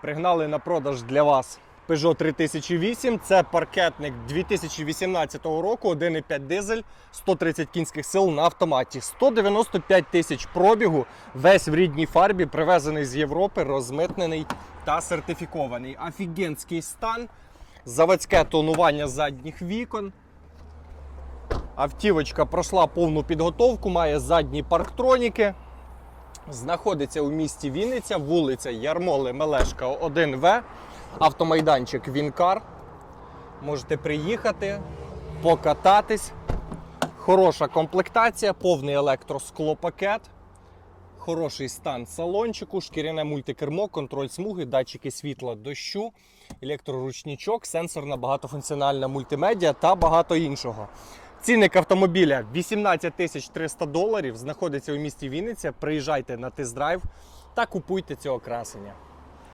Пригнали на продаж для вас Peugeot 3008. Це паркетник 2018 року, 1,5 дизель, 130 кінських сил на автоматі. 195 тисяч пробігу, весь в рідній фарбі, привезений з Європи, розмитнений та сертифікований. Офігенський стан, заводське тонування задніх вікон. Автівочка пройшла повну підготовку, має задні парктроніки. Знаходиться у місті Вінниця, вулиця Ярмоли Мелешка 1В, автомайданчик Вінкар. Можете приїхати, покататись. Хороша комплектація, повний електросклопакет, хороший стан салончику, шкіряне мультикермо, контроль смуги, датчики світла дощу, електроручничок, сенсорна багатофункціональна мультимедіа та багато іншого. Цінник автомобіля 18 тисяч 300 доларів. Знаходиться у місті Вінниця. Приїжджайте на тест-драйв та купуйте цього красення.